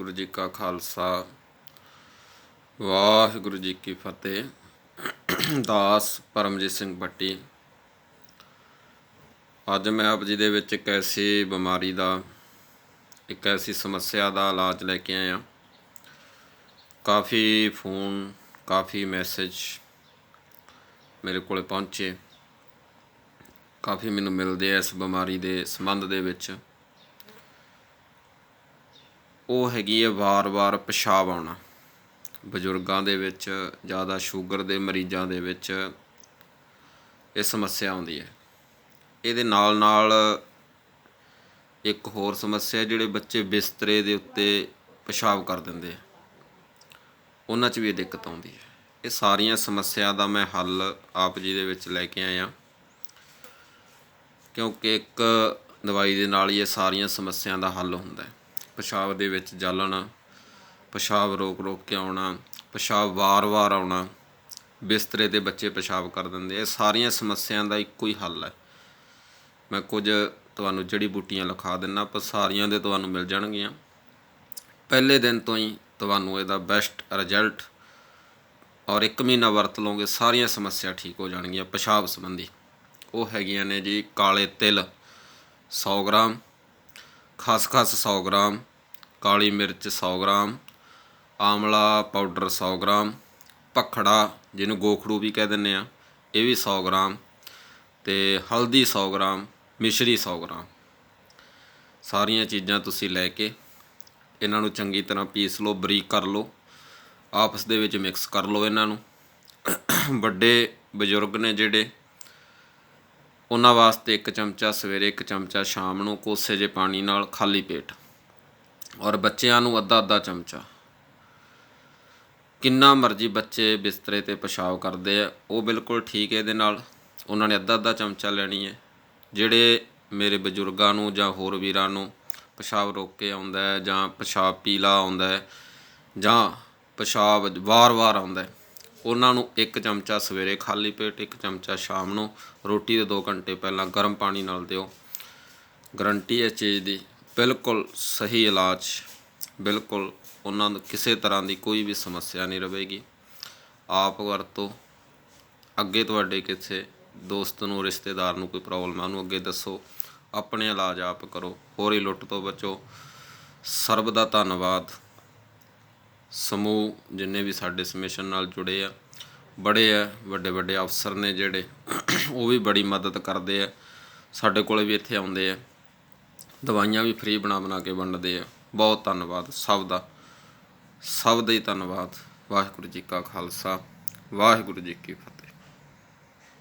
ਵਾਹਿਗੁਰੂ ਜੀ ਕਾ ਖਾਲਸਾ, ਵਾਹਿਗੁਰੂ ਜੀ ਕੀ ਫਤਿਹ। ਦਾਸ ਪਰਮਜੀਤ ਸਿੰਘ ਭੱਟੀ। ਅੱਜ ਮੈਂ ਆਪ ਜੀ ਦੇ ਵਿੱਚ ਇੱਕ ਐਸੀ ਬਿਮਾਰੀ ਦਾ, ਇੱਕ ਐਸੀ ਸਮੱਸਿਆ ਦਾ ਇਲਾਜ ਲੈ ਕੇ ਆਇਆ। ਕਾਫੀ ਫੋਨ, ਕਾਫੀ ਮੈਸੇਜ ਮੇਰੇ ਕੋਲੇ ਪਹੁੰਚੇ। ਕਾਫੀ ਮੈਨੂੰ ਮਿਲਦੇ ਆ ਇਸ ਬਿਮਾਰੀ ਦੇ ਸੰਬੰਧ ਦੇ ਵਿੱਚ। ਉਹ ਹੈਗੀ ਹੈ ਵਾਰ-ਵਾਰ ਪਿਸ਼ਾਬ ਆਉਣਾ। ਬਜ਼ੁਰਗਾਂ ਦੇ ਵਿੱਚ, ਜ਼ਿਆਦਾ ਸ਼ੂਗਰ ਦੇ ਮਰੀਜ਼ਾਂ ਦੇ ਵਿੱਚ ਇਹ ਸਮੱਸਿਆ ਆਉਂਦੀ ਹੈ। ਇਹਦੇ ਨਾਲ ਨਾਲ ਇੱਕ ਹੋਰ ਸਮੱਸਿਆ ਜਿਹੜੇ ਬੱਚੇ ਬਿਸਤਰੇ ਦੇ ਉੱਤੇ ਪਿਸ਼ਾਬ ਕਰ ਦਿੰਦੇ ਆ। ਉਹਨਾਂ 'ਚ ਵੀ ਇਹ ਦਿੱਕਤ ਆਉਂਦੀ ਹੈ। ਇਹ ਸਾਰੀਆਂ ਸਮੱਸਿਆ ਦਾ ਮੈਂ ਹੱਲ ਆਪ ਜੀ ਦੇ ਵਿੱਚ ਲੈ ਕੇ ਆਇਆ। ਕਿਉਂਕਿ ਇੱਕ ਦਵਾਈ ਦੇ ਨਾਲ ਹੀ ਇਹ ਸਾਰੀਆਂ ਸਮੱਸਿਆ ਦਾ ਹੱਲ ਹੁੰਦਾ ਹੈ। ਪਿਸ਼ਾਬ ਦੇ ਵਿੱਚ ਜਲਣ, ਪਿਸ਼ਾਬ ਰੋਕ ਰੋਕ ਕੇ ਆਉਣਾ, ਪਿਸ਼ਾਬ ਵਾਰ-ਵਾਰ ਆਉਣਾ, ਬਿਸਤਰੇ ਤੇ ਬੱਚੇ ਪਿਸ਼ਾਬ ਕਰ ਦਿੰਦੇ ਇਹ ਸਾਰੀਆਂ ਸਮੱਸਿਆਵਾਂ ਦਾ ਇੱਕੋ ਹੀ ਹੱਲ ਹੈ। ਮੈਂ ਕੁਝ ਤੁਹਾਨੂੰ ਜੜੀ ਬੂਟੀਆਂ ਲਿਖਾ ਦਿੰਨਾ, ਪਰ ਸਾਰੀਆਂ ਦੇ ਤੁਹਾਨੂੰ ਮਿਲ ਜਾਣਗੀਆਂ। ਪਹਿਲੇ ਦਿਨ ਤੋਂ ਹੀ ਤੁਹਾਨੂੰ ਇਹਦਾ ਬੈਸਟ ਰਿਜ਼ਲਟ ਔਰ ਇੱਕ ਮਹੀਨਾ ਵਰਤ ਲਓਗੇ, ਸਾਰੀਆਂ ਸਮੱਸਿਆ ਠੀਕ ਹੋ ਜਾਣਗੀਆਂ ਪਿਸ਼ਾਬ ਸੰਬੰਧੀ। ਉਹ ਹੈਗੀਆਂ ਨੇ ਜੀ ਕਾਲੇ ਤਿਲ 100 ਗ੍ਰਾਮ, ਖਸਖਸ 100 ਗ੍ਰਾਮ ਕਾਲੀ ਮਿਰਚ 100 ਗ੍ਰਾਮ, ਆਮਲਾ ਪਾਊਡਰ 100 ਗ੍ਰਾਮ ਪਖੜਾ ਜਿਹਨੂੰ ਗੋਖੜੂ ਵੀ ਕਹਿ ਦਿੰਦੇ ਆ, ਇਹ ਵੀ 100 ਗ੍ਰਾਮ ਤੇ ਹਲਦੀ 100 ਗ੍ਰਾਮ, ਮਿਸ਼ਰੀ 100 ਗ੍ਰਾਮ। ਸਾਰੀਆਂ ਚੀਜ਼ਾਂ ਤੁਸੀਂ ਲੈ ਕੇ ਇਹਨਾਂ ਨੂੰ ਚੰਗੀ ਤਰ੍ਹਾਂ ਪੀਸ ਲਓ, ਬਰੀਕ ਕਰ ਲਓ, ਆਪਸ ਦੇ ਵਿੱਚ ਮਿਕਸ ਕਰ ਲਓ ਇਹਨਾਂ ਨੂੰ। ਵੱਡੇ ਬਜ਼ੁਰਗ ਨੇ ਜਿਹੜੇ, ਉਹਨਾਂ ਵਾਸਤੇ ਇੱਕ ਚਮਚਾ ਸਵੇਰੇ ਇੱਕ ਚਮਚਾ ਸ਼ਾਮ ਨੂੰ ਕੋਸੇ ਜੇ ਪਾਣੀ ਨਾਲ ਖਾਲੀ ਪੇਟ। ਔਰ ਬੱਚਿਆਂ ਨੂੰ ਅੱਧਾ ਅੱਧਾ ਚਮਚਾ। ਕਿੰਨਾ ਮਰਜ਼ੀ ਬੱਚੇ ਬਿਸਤਰੇ ਤੇ ਪਿਸ਼ਾਬ ਕਰਦੇ ਆ, ਉਹ ਬਿਲਕੁਲ ਠੀਕ ਹੈ ਇਹਦੇ ਨਾਲ। ਉਹਨਾਂ ਨੇ ਅੱਧਾ ਅੱਧਾ ਚਮਚਾ ਲੈਣੀ ਹੈ। ਜਿਹੜੇ ਮੇਰੇ ਬਜ਼ੁਰਗਾਂ ਨੂੰ ਜਾਂ ਹੋਰ ਵੀਰਾਂ ਨੂੰ ਪਿਸ਼ਾਬ ਰੋਕ ਕੇ ਆਉਂਦਾ ਹੈ ਜਾਂ ਪਿਸ਼ਾਬ ਪੀਲਾ ਆਉਂਦਾ ਹੈ ਜਾਂ ਪਿਸ਼ਾਬ ਵਾਰ-ਵਾਰ ਆਉਂਦਾ ਹੈ, ਉਹਨਾਂ ਨੂੰ ਇੱਕ ਚਮਚਾ ਸਵੇਰੇ ਖਾਲੀ ਪੇਟ, ਇੱਕ ਚਮਚਾ ਸ਼ਾਮ ਨੂੰ। ਰੋਟੀ ਦੇ 2 ਘੰਟੇ ਪਹਿਲਾਂ ਗਰਮ ਪਾਣੀ ਨਾਲ ਦਿਓ। ਗਰੰਟੀ ਹੈ ਚੀਜ਼ ਦੀ। ਬਿਲਕੁਲ ਸਹੀ ਇਲਾਜ, ਬਿਲਕੁਲ ਉਹਨਾਂ ਨੂੰ ਕਿਸੇ ਤਰ੍ਹਾਂ ਦੀ ਕੋਈ ਵੀ ਸਮੱਸਿਆ ਨਹੀਂ ਰਹੇਗੀ। ਆਪ ਵਰਤੋ। ਅੱਗੇ ਤੁਹਾਡੇ ਕਿਸੇ ਦੋਸਤ ਨੂੰ, ਰਿਸ਼ਤੇਦਾਰ ਨੂੰ ਕੋਈ ਪ੍ਰੋਬਲਮ ਆ, ਉਹਨੂੰ ਅੱਗੇ ਦੱਸੋ। ਆਪਣੇ ਇਲਾਜ ਆਪ ਕਰੋ। ਹੋਰ ਹੀ ਲੁੱਟ ਤੋਂ ਬਚੋ। ਸਰਬ ਦਾ ਧੰਨਵਾਦ। ਸਮੂਹ ਜਿੰਨੇ ਵੀ ਸਾਡੇ ਸਮਿਸ਼ਨ ਨਾਲ ਜੁੜੇ ਆ, ਬੜੇ ਆ ਵੱਡੇ ਵੱਡੇ ਅਫਸਰ ਨੇ ਜਿਹੜੇ, ਉਹ ਵੀ ਬੜੀ ਮਦਦ ਕਰਦੇ ਆ। ਸਾਡੇ ਕੋਲੇ ਵੀ ਇੱਥੇ ਆਉਂਦੇ ਆ। ਦਵਾਈਆਂ ਵੀ ਫ੍ਰੀ ਬਣਾ ਬਣਾ ਕੇ ਵੰਡਦੇ ਆ। ਬਹੁਤ ਧੰਨਵਾਦ ਸਭ ਦਾ। ਸਭ ਦਾ ਹੀ ਧੰਨਵਾਦ। ਵਾਹਿਗੁਰੂ ਜੀ ਕਾ ਖਾਲਸਾ। ਵਾਹਿਗੁਰੂ ਜੀ ਕੀ ਫਤਿਹ।